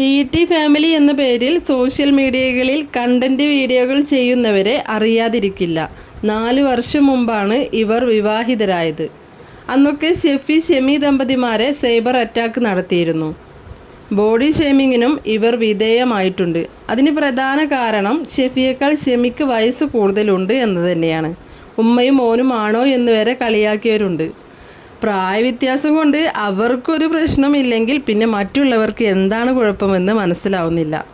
T T family എന്ന പേരിൽ social മീഡിയകളിൽ കണ്ടന്റ് വീഡിയോകൾ ചെയ്യുന്നവരെ അറിയാതിരിക്കില്ല. നാല് വർഷം മുമ്പാണ് ഇവർ വിവാഹിതരായത്. അന്നൊക്കെ ഷെഫി ഷെമി ദമ്പതിമാരെ സൈബർ അറ്റാക്ക് നടത്തിയിരുന്നു. ബോഡി ഷേമിങ്ങിനും ഇവർ വിധേയമായിട്ടുണ്ട്. അതിന് പ്രധാന കാരണം ഷെഫിയേക്കാൾ ഷെമിക്ക് വയസ്സ് കൂടുതലുണ്ട് എന്ന് തന്നെയാണ്. ഉമ്മയും മോനും ആണോ എന്ന് വരെ കളിയാക്കിയവരുണ്ട്. പ്രായവ്യത്യാസം കൊണ്ട് അവർക്കൊരു പ്രശ്നമില്ലെങ്കിൽ പിന്നെ മറ്റുള്ളവർക്ക് എന്താണ് കുഴപ്പമെന്ന് മനസ്സിലാവുന്നില്ല.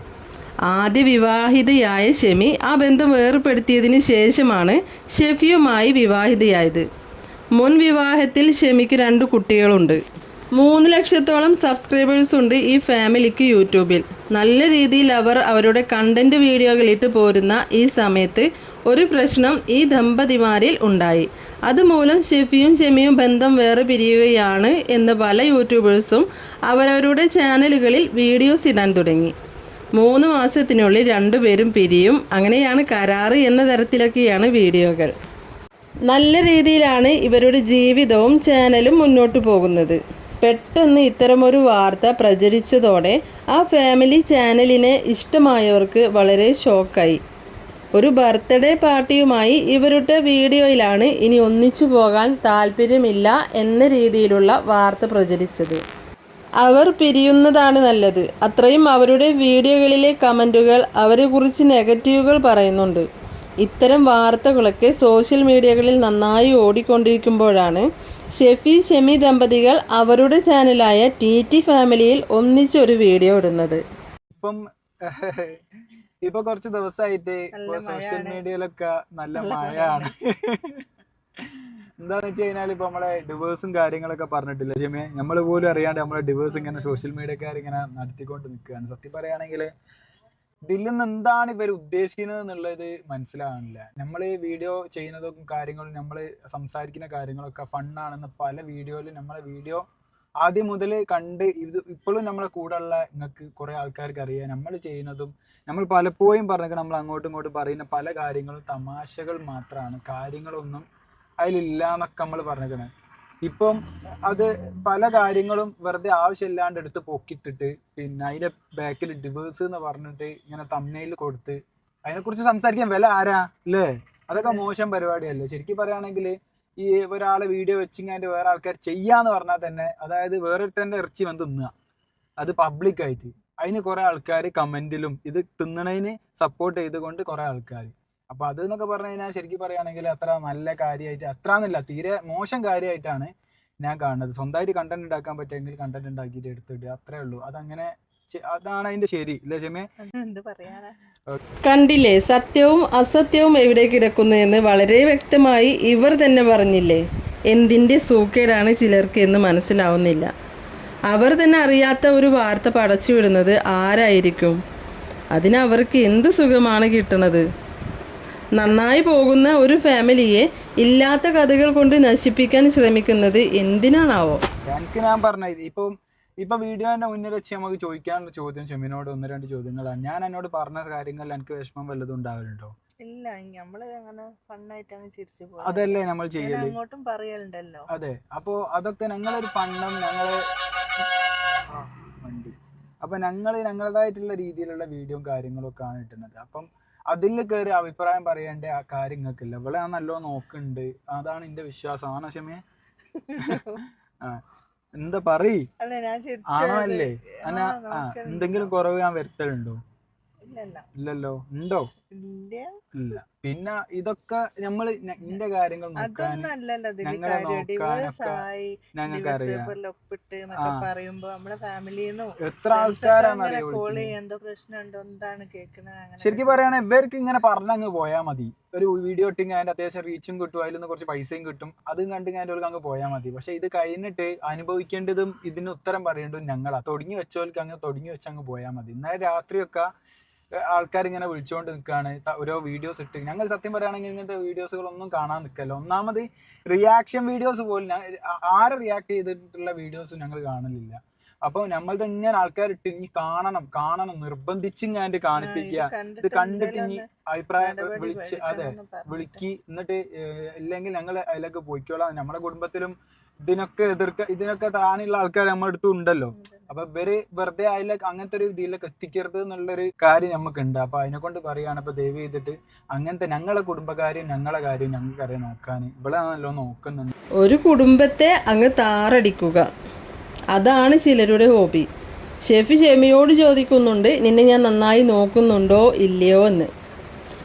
ആദ്യ വിവാഹിതയായ ഷെമി ആ ബന്ധം വേർപ്പെടുത്തിയതിന് ശേഷമാണ് ഷെഫിയുമായി വിവാഹിതയായത്. മുൻ വിവാഹത്തിൽ ഷെമിക്ക് രണ്ട് കുട്ടികളുണ്ട്. മൂന്ന് ലക്ഷത്തോളം സബ്സ്ക്രൈബേഴ്സ് ഉണ്ട് ഈ ഫാമിലിക്ക് യൂട്യൂബിൽ. നല്ല രീതിയിൽ അവർ അവരുടെ കണ്ടന്റ് വീഡിയോകളിട്ട് പോരുന്ന ഈ സമയത്ത് ഒരു പ്രശ്നം ഈ ദമ്പതിമാരിൽ ഉണ്ടായി. അതുമൂലം ഷെഫിയും ഷെമിയും ബന്ധം വേറെ പിരിയുകയാണ് എന്ന് പല യൂട്യൂബേഴ്സും അവരവരുടെ ചാനലുകളിൽ വീഡിയോസ് ഇടാൻ തുടങ്ങി. മൂന്ന് മാസത്തിനുള്ളിൽ രണ്ടുപേരും പിരിയും. അങ്ങനെയാണ് കരാറ് എന്ന തരത്തിലൊക്കെയാണ് വീഡിയോകൾ. നല്ല രീതിയിലാണ് ഇവരുടെ ജീവിതവും ചാനലും മുന്നോട്ട് പോകുന്നത്. പെട്ടെന്ന് ഇത്തരമൊരു വാർത്ത പ്രചരിച്ചതോടെ ആ ഫാമിലി ചാനലിനെ ഇഷ്ടമായവർക്ക് വളരെ ഷോക്കായി. ഒരു ബർത്ത്ഡേ പാർട്ടിയുമായി ഇവരുടെ വീഡിയോയിലാണ് ഇനി ഒന്നിച്ചു പോകാൻ താല്പര്യമില്ല എന്ന രീതിയിലുള്ള വാർത്ത പ്രചരിച്ചത്. അവർ പിരിയുന്നതാണ് നല്ലത്. അത്രയും അവരുടെ വീഡിയോകളിലെ കമന്റുകൾ അവരെക്കുറിച്ച് നെഗറ്റീവുകൾ പറയുന്നുണ്ട്. ഇത്തരം വാർത്തകളൊക്കെ സോഷ്യൽ മീഡിയകളിൽ നന്നായി ഓടിക്കൊണ്ടിരിക്കുമ്പോഴാണ് ഷെഫി ഷെമി ദമ്പതികൾ അവരുടെ ചാനലായ ടി ടി ഫാമിലിയിൽ ഒന്നിച്ചൊരു വീഡിയോ ഇടുന്നത്. ഇപ്പം ഇപ്പൊ കുറച്ച് ദിവസമായിട്ട് സോഷ്യൽ. മീഡിയയിലൊക്കെ നല്ല മഴയാണ്. എന്താന്ന് വെച്ച് കഴിഞ്ഞാൽ ഇപ്പൊ നമ്മളെ ഡിവേഴ്സും കാര്യങ്ങളൊക്കെ പറഞ്ഞിട്ടില്ല ക്ഷമേ നമ്മൾ പോലും അറിയാണ്ട് നമ്മളെ ഡിവേഴ്സ് ഇങ്ങനെ സോഷ്യൽ മീഡിയക്കാർ ഇങ്ങനെ നടത്തിക്കൊണ്ട് നിൽക്കുകയാണ് സത്യം പറയുകയാണെങ്കിൽ ഇതിൽ നിന്ന് എന്താണ് ഇവർ ഉദ്ദേശിക്കുന്നത് എന്നുള്ളത് മനസ്സിലാവുന്നില്ല നമ്മൾ വീഡിയോ ചെയ്യുന്നതും കാര്യങ്ങളും നമ്മൾ സംസാരിക്കുന്ന കാര്യങ്ങളൊക്കെ ഫണ്ണാണെന്ന് പല വീഡിയോയിലും നമ്മളെ വീഡിയോ ആദ്യം മുതൽ കണ്ട് ഇത് ഇപ്പോഴും നമ്മളെ കൂടെയുള്ള നിങ്ങൾക്ക് കുറെ ആൾക്കാർക്ക് അറിയാം. നമ്മൾ ചെയ്യുന്നതും നമ്മൾ പലപ്പോഴും പറഞ്ഞൊക്കെ നമ്മൾ അങ്ങോട്ടും ഇങ്ങോട്ടും പറയുന്ന പല കാര്യങ്ങളും തമാശകൾ മാത്രമാണ് കാര്യങ്ങളൊന്നും അതിലില്ല എന്നൊക്കെ നമ്മൾ പറഞ്ഞേക്കണേ ഇപ്പം അത് പല കാര്യങ്ങളും വെറുതെ ആവശ്യമില്ലാണ്ട് എടുത്ത് പൊക്കിട്ടിട്ട് പിന്നെ അതിന്റെ ബാക്കിൽ ഡിവേഴ്സ് എന്ന് പറഞ്ഞിട്ട് ഇങ്ങനെ തമ്മയിൽ കൊടുത്ത് അതിനെക്കുറിച്ച് സംസാരിക്കാൻ വില ആരാ? അല്ലേ? അതൊക്കെ മോശം പരിപാടിയല്ലേ? ശരിക്കും പറയുകയാണെങ്കിൽ ഈ ഒരാളെ വീഡിയോ വെച്ചിങ്ങാണ്ട് വേറെ ആൾക്കാർ ചെയ്യാന്ന് പറഞ്ഞാൽ തന്നെ അതായത് വേറൊരുത്തന്റെ ഇറച്ചി വന്ന് തിന്നുക അത് പബ്ലിക് ആയിട്ട്. അതിന് കുറെ ആൾക്കാർ കമന്റിലും ഇത് തിന്നണതിന് സപ്പോർട്ട് ചെയ്തുകൊണ്ട് കുറെ ആൾക്കാർ അപ്പൊ അത് എന്നൊക്കെ പറഞ്ഞു കഴിഞ്ഞാൽ ശരിക്കും പറയുകയാണെങ്കിൽ അത്ര നല്ല കാര്യമായിട്ട് അത്ര എന്നില്ല തീരെ മോശം കാര്യമായിട്ടാണ് ഞാൻ കാണുന്നത്. സ്വന്തമായിട്ട് കണ്ടന്റ് ഉണ്ടാക്കാൻ പറ്റുമെങ്കിൽ കണ്ടന്റ് ഉണ്ടാക്കിയിട്ട് എടുത്തിടുക. അത്രേ ഉള്ളൂ. അതങ്ങനെ അതാണ് അതിന്റെ ശരി ഇല്ലേ കണ്ടില്ലേ സത്യവും അസത്യവും എവിടെ കിടക്കുന്നു എന്ന് വളരെ വ്യക്തമായി ഇവർ തന്നെ പറഞ്ഞില്ലേ? എന്തിന്റെ സൂക്കേടാണ് ചിലർക്ക് എന്ന് മനസ്സിലാവുന്നില്ല. അവർ തന്നെ അറിയാത്ത ഒരു വാർത്ത പടച്ചു വിടുന്നത് ആരായിരിക്കും? അതിനവർക്ക് എന്ത് സുഖമാണ് കിട്ടുന്നത് നന്നായി പോകുന്ന ഒരു ഫാമിലിയെ ഇല്ലാത്ത കഥകൾ കൊണ്ട് നശിപ്പിക്കാൻ ശ്രമിക്കുന്നത് എന്തിനാണാവോ? എനിക്ക് ഞാൻ പറഞ്ഞത് ഇപ്പം ഇപ്പൊ വീഡിയോന്റെ മുന്നിൽ വെച്ച് നമുക്ക് ചോദിക്കാനുള്ള ചോദ്യം ഷെമിനോട് ഒന്ന് രണ്ട് ചോദ്യങ്ങളാണ്. ഞാൻ എന്നോട് പറഞ്ഞ കാര്യങ്ങളിൽ എനിക്ക് വിഷമം വല്ലതും ഉണ്ടാവലുണ്ടോ? ഇല്ല നമ്മൾ അങ്ങനെ ചിരിച്ചു അതല്ലേ നമ്മൾ ചെയ്യൽ? അങ്ങോട്ടും പറയലുണ്ടല്ലോ. അതെ. അപ്പോ അതൊക്കെ ഞങ്ങളൊരു പണ്ണം ഞങ്ങൾ ആ, വണ്ടി. അപ്പൊ ഞങ്ങൾ ഞങ്ങളതായിട്ടുള്ള രീതിയിലുള്ള വീഡിയോ കാര്യങ്ങളും ഒക്കെ ആണ് ഇട്ടുന്നത്. അപ്പം അതിൽ കയറി അഭിപ്രായം പറയേണ്ട ആ കാര്യങ്ങൾക്കില്ല ഇവിടെ ഞാൻ നല്ലോണം നോക്കുന്നുണ്ട് അതാണ് എന്റെ വിശ്വാസം. ആണോ ഷമിയെ? ആ. എന്താ പറയ്? ആണോ അല്ലേ. എന്തെങ്കിലും കുറവ് ഞാൻ വരുത്തലുണ്ടോ? ഇല്ലല്ല. ഉണ്ടോ? ഇല്ല. പിന്നെ ഇതൊക്കെ നമ്മൾ ഇന്റെ കാര്യങ്ങൾ എത്ര ആൾക്കാരാണ് ശരിക്കും പറയുകയാണെങ്കിൽ ഇവർക്ക് ഇങ്ങനെ പറഞ്ഞങ്ങ് പോയാ മതി. ഒരു വീഡിയോ ഇട്ടിങ് അതിന്റെ അത്യാവശ്യം റീച്ചും കിട്ടും അതിൽ നിന്ന് കുറച്ച് പൈസയും കിട്ടും. അതും കണ്ട് ഞാൻ ഒരു അങ്ങ് പോയാൽ മതി. പക്ഷെ ഇത് കഴിഞ്ഞിട്ട് അനുഭവിക്കേണ്ടതും ഇതിന് ഉത്തരം പറയേണ്ടതും ഞങ്ങളാ. തുടങ്ങി വെച്ചവർക്ക് അങ്ങ് തുടങ്ങി വെച്ച് അങ്ങ് പോയാൽ മതി. ഇന്നലെ രാത്രിയൊക്കെ ആൾക്കാർ ഇങ്ങനെ വിളിച്ചുകൊണ്ട് നിൽക്കുകയാണ് ഓരോ വീഡിയോസ് ഇട്ട്. ഞങ്ങൾ സത്യം പറയുകയാണെങ്കിൽ ഇങ്ങനത്തെ വീഡിയോസുകളൊന്നും കാണാൻ നിൽക്കല്ല ഒന്നാമത് റിയാക്ഷൻ വീഡിയോസ് പോലും ആരെ റിയാക്ട് ചെയ്തിട്ടുള്ള വീഡിയോസ് ഞങ്ങൾ കാണലില്ല. അപ്പൊ നമ്മളത് ഇങ്ങനെ ആൾക്കാർ ഇട്ട് ഇനി കാണണം കാണണം നിർബന്ധിച്ച് ഞാൻ കാണിപ്പിക്കുക ഇത് കണ്ടിട്ട് ഇനി അഭിപ്രായം വിളിച്ച് അതെ വിളിക്ക്. എന്നിട്ട് ഇല്ലെങ്കിൽ ഞങ്ങൾ അതിലൊക്കെ പോയിക്കോളാം. നമ്മുടെ കുടുംബത്തിലും ഇതിനൊക്കെ എതിർക്ക ഇതിനൊക്കെ താനുള്ള ആൾക്കാർ നമ്മുടെ അടുത്തും ഉണ്ടല്ലോ. അപ്പൊ ഇവർ വെറുതെ ആയില്ല അങ്ങനത്തെ ഒരു ഇതിലൊക്കെ എത്തിക്കരുത് എന്നുള്ളൊരു കാര്യം നമുക്ക് ഉണ്ട് അപ്പൊ അതിനെ കൊണ്ട് പറയുകയാണ് അപ്പൊ ദയവ് ചെയ്തിട്ട് അങ്ങനത്തെ ഞങ്ങളെ കുടുംബകാര്യം ഞങ്ങളെ കാര്യം ഞങ്ങൾക്ക് അറിയാൻ നോക്കാൻ ഇവിടെ നല്ലോ നോക്കുന്നുണ്ട്. ഒരു കുടുംബത്തെ അങ്ങ് താറടിക്കുക. അതാണ് ചിലരുടെ ഹോബി. ഷെഫി ഷെമിയോട് ചോദിക്കുന്നുണ്ട് നിന്നെ ഞാൻ നന്നായി നോക്കുന്നുണ്ടോ ഇല്ലയോ എന്ന്.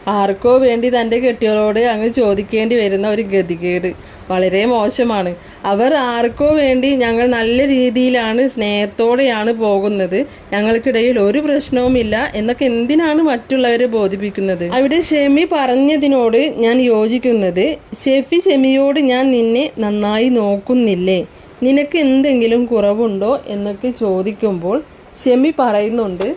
ആർക്കോ വേണ്ടി തന്റെ കെട്ടിയവരോട് അങ്ങ് ചോദിക്കേണ്ടി വരുന്ന ഒരു ഗതികേട്. വളരെ മോശമാണ്. അവർ ആർക്കോ വേണ്ടി ഞങ്ങൾ നല്ല രീതിയിലാണ് സ്നേഹത്തോടെയാണ് പോകുന്നത്. ഞങ്ങൾക്കിടയിൽ ഒരു പ്രശ്നവുമില്ല എന്നൊക്കെ എന്തിനാണ് മറ്റുള്ളവരെ ബോധിപ്പിക്കുന്നത്? അവിടെ ഷെമി പറഞ്ഞതിനോട് ഞാൻ യോജിക്കുന്നത് ഷെഫി ഷെമിയോട് ഞാൻ നിന്നെ നന്നായി നോക്കുന്നില്ലേ? നിനക്ക് എന്തെങ്കിലും കുറവുണ്ടോ എന്നൊക്കെ ചോദിക്കുമ്പോൾ ഷെമി പറയുന്നുണ്ട്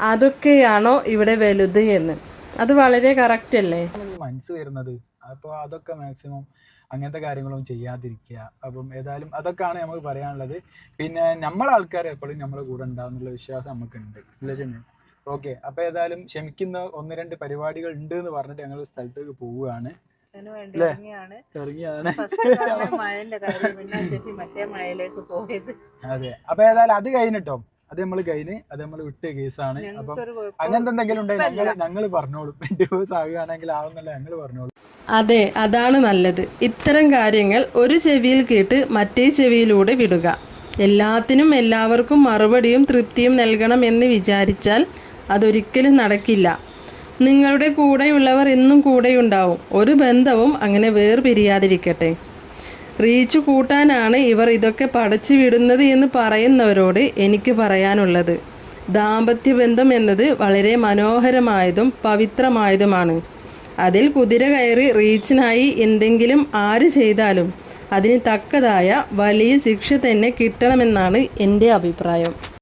അതൊക്കെയാണോ ഇവിടെ വലുത് എന്ന്? അത് വളരെ കറക്റ്റ് അല്ലേ? മനസ്സ് വരുന്നത്. അപ്പോൾ അതൊക്കെ മാക്സിമം അങ്ങനത്തെ കാര്യങ്ങളൊന്നും ചെയ്യാതിരിക്കുക. അപ്പം ഏതായാലും അതൊക്കെയാണ് നമുക്ക് പറയാനുള്ളത്. പിന്നെ നമ്മളെ ആൾക്കാർ എപ്പോഴും നമ്മളെ കൂടെ ഉണ്ടാവും എന്നുള്ള വിശ്വാസം നമുക്കുണ്ട്. ഇല്ല ചെന്നു ഓക്കെ അപ്പോൾ ഏതായാലും ക്ഷമിക്കുന്ന ഒന്ന് രണ്ട് പരിപാടികൾ ഉണ്ട് എന്ന് പറഞ്ഞിട്ട് ഞങ്ങൾ സ്ഥലത്തേക്ക് പോവുകയാണ്. അതെ. അപ്പൊ ഏതായാലും അത് കഴിഞ്ഞിട്ടോ? അത് നമ്മൾ കഴിഞ്ഞ് അത് നമ്മൾ വിട്ട കേസാണ്. അപ്പം അങ്ങനത്തെ എന്തെങ്കിലും ഉണ്ടെങ്കിൽ ഞങ്ങൾ പറഞ്ഞോളും. ഡിവോഴ്സ് ആവുകയാണെങ്കിൽ ആവുന്നല്ലോ ഞങ്ങൾ പറഞ്ഞോളും. അതെ അതാണ് നല്ലത്. ഇത്തരം കാര്യങ്ങൾ ഒരു ചെവിയിൽ കേട്ട് മറ്റേ ചെവിയിലൂടെ വിടുക. എല്ലാത്തിനും എല്ലാവർക്കും മറുപടിയും തൃപ്തിയും നൽകണം എന്ന് വിചാരിച്ചാൽ അതൊരിക്കലും നടക്കില്ല. നിങ്ങളുടെ കൂടെയുള്ളവർ എന്നും കൂടെയുണ്ടാവും. ഒരു ബന്ധവും അങ്ങനെ വേർപിരിയാതിരിക്കട്ടെ. റീച്ച് കൂട്ടാനാണ് ഇവർ ഇതൊക്കെ പടച്ചു വിടുന്നത് എന്ന് പറയുന്നവരോട് എനിക്ക് പറയാനുള്ളത്. ദാമ്പത്യ ബന്ധം എന്നത് വളരെ മനോഹരമായതും പവിത്രമായതുമാണ്. അതിൽ കുതിര കയറി റീച്ചിനായി എന്തെങ്കിലും ആര് ചെയ്താലും അതിന് തക്കതായ വലിയ ശിക്ഷ തന്നെ കിട്ടണമെന്നാണ് എന്റെ അഭിപ്രായം.